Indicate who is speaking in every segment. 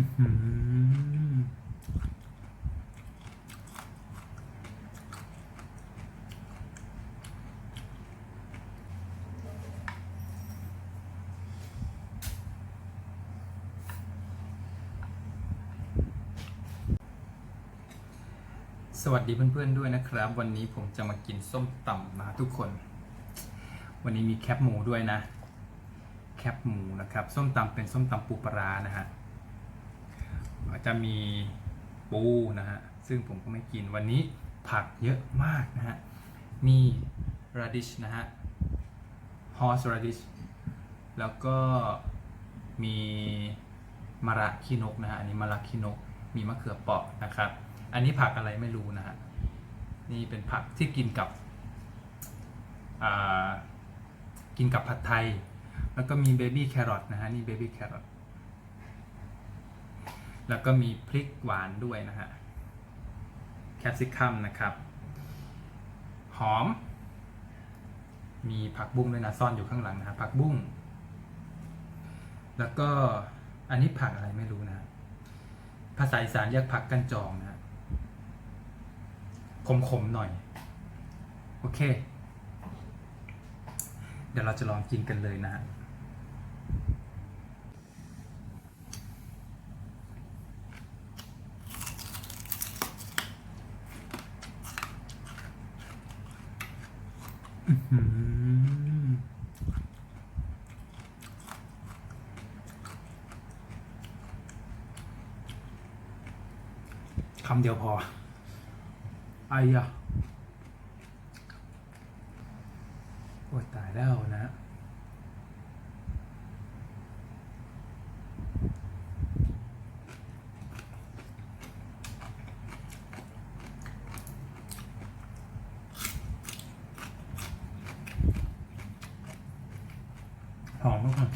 Speaker 1: สวัสดีเพื่อนๆด้วยนะครับ วันนี้ผมจะมากินส้มตำนะทุกคน วันนี้มีแคบหมูด้วยนะ แคบหมูนะครับ ส้มตำเป็นส้มตำปูปลานะฮะ จะมีปูนะฮะ ซึ่งผมก็ไม่กินวันนี้ผักเยอะมากนะฮะ มี radish นะฮะ horse radish แล้วก็มีมะระขี้นกนะฮะ อันนี้มะระขี้นก มีมะเขือเปราะนะครับ อันนี้ผักอะไรไม่รู้นะฮะ นี่เป็นผักที่กินกับกินกับผัดไทย แล้วก็มีเบบี้แครอทนะฮะ นี่เบบี้แครอท แล้วก็มีพริกหวานด้วยนะฮะแคปซิคัมนะครับ หอม มีผักบุ้งด้วยนะซ่อนอยู่ข้างหลังนะฮะผักบุ้ง แล้วก็อันนี้ผักอะไรไม่รู้นะ ภาษาอีสานเรียกผักกันจองนะฮะขมๆหน่อย โอเค เดี๋ยวเราจะลองกินกันเลยนะฮะ อื้อหือ คำเดียวพอ ไอ้ยะโอ้ยตายแล้วนะ หอมมากเลย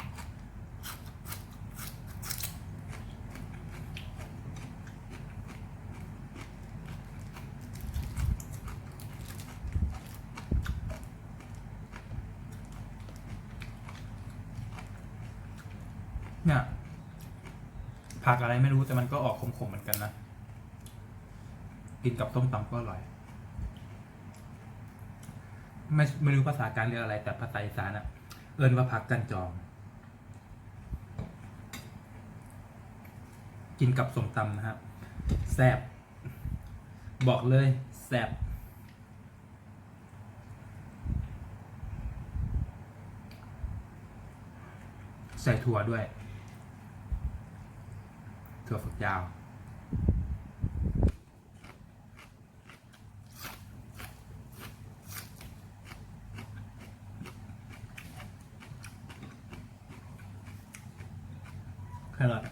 Speaker 1: เนี่ยผักอะไรไม่รู้แต่มันก็ออกขมๆเหมือนกันนะ กินกับต้มตำก็อร่อย ไม่ไม่รู้ภาษาการเรียกอะไรแต่ภาษาอีสานอะ เอินว่าผักกันจอง กินกับสมตำนะครับแซบบอกเลยแซบใส่ถั่วด้วย ถั่วฝักยาว แครอท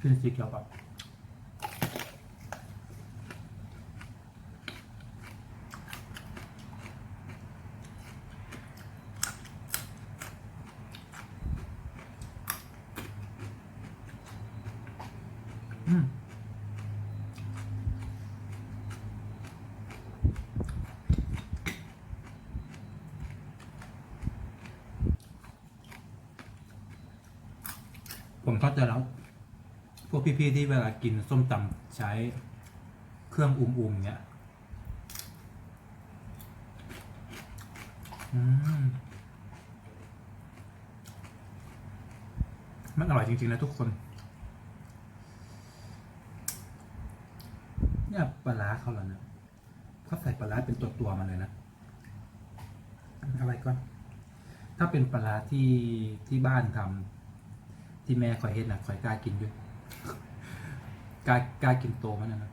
Speaker 1: ขึ้นสีเขียวแบบอืม ผมเข้าใจแล้ว พี่ๆที่เวลากินส้มตำใช้เครื่องอุ้มๆเนี่ยมมันอร่อยจริงๆนะทุกคน เนี่ยปลาเขาเหรอเนี่ยเขาใส่ปลาเป็นตัวตัวๆมาเลยนะอะไรก่อนถ้าเป็นปลาร้าที่ที่บ้านทำที่แม่คอยเฮ็ดนะคอยกล้ากินด้วย กายกายกินโตมันนะครับ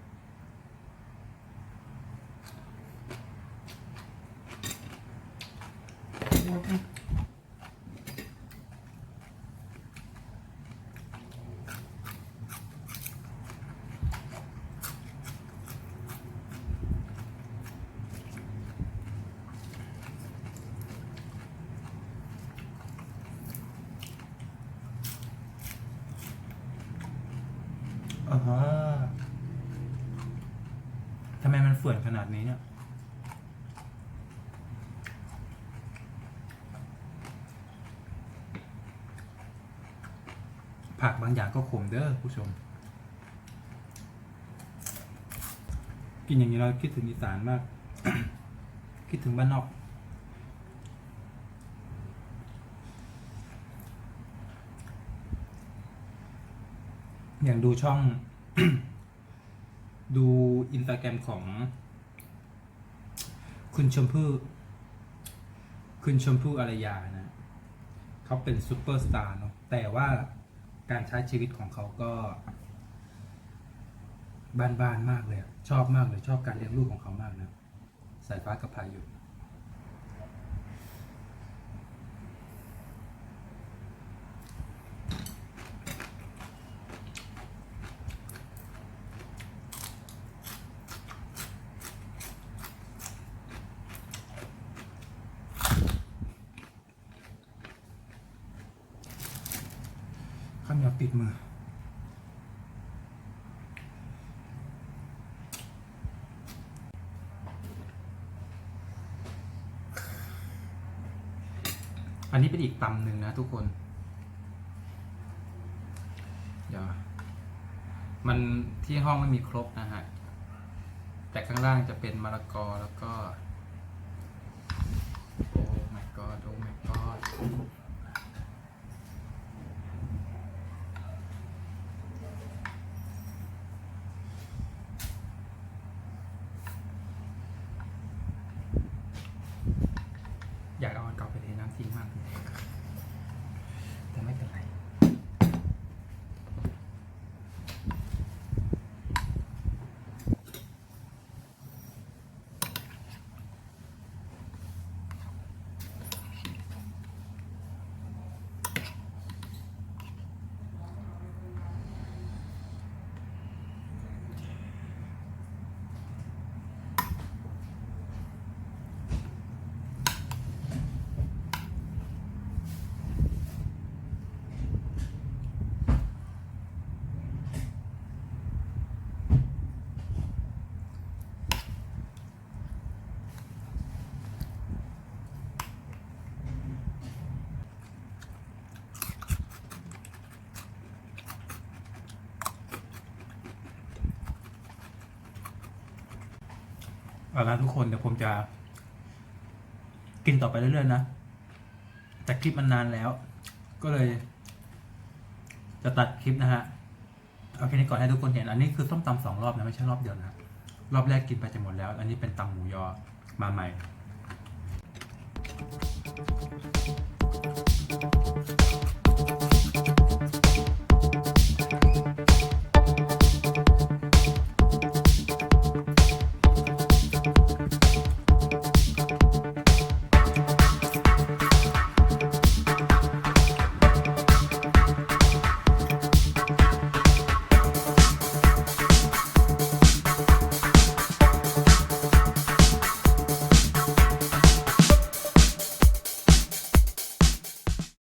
Speaker 1: อ่าฮะทำไมมันเฟื่อนขนาดนี้เนี่ย ผักบางอย่างก็ขมเด้อผู้ชม กินอย่างนี้เราคิดถึงอีสานมาก คิดถึงบ้านนอก อย่างดูช่อง ดูอินสตาแกรมของ คุณชมพู่คุณชมพู่อารยานะเขาเป็นซูเปอร์สตาร์เนาะแต่ว่าการใช้ชีวิตของเขาก็บ้านๆมากเลย ชอบมากเลย ชอบการเลี้ยงลูกของเขามากนะ สายฟ้ากับพายุ ข้าวเหนียวติดมือ อันนี้เป็นอีกตำหนึ่งนะทุกคน เดี๋ยว มันที่ห้องไม่มีครบนะฮะ แต่ข้างล่างจะเป็นมะละกอแล้วก็ โอ้ my god โอ้ my god อยากเอาอันเก่าไปเทน้ำทิ้งมากเลยแต่ไม่เป็นไร เอาละทุกคนเดี๋ยวผมจะ กินต่อไปเรื่อยๆนะแต่คลิปมันนานแล้ว ก็เลย จะตัดคลิปนะฮะเอาแค่นี้ก่อนให้ทุกคนเห็น อันนี้คือส้มตำสองรอบนะไม่ใช่รอบเดียวนะรอบแรกกินไปจะหมดแล้ว อันนี้เป็นตำหมูยอมาใหม่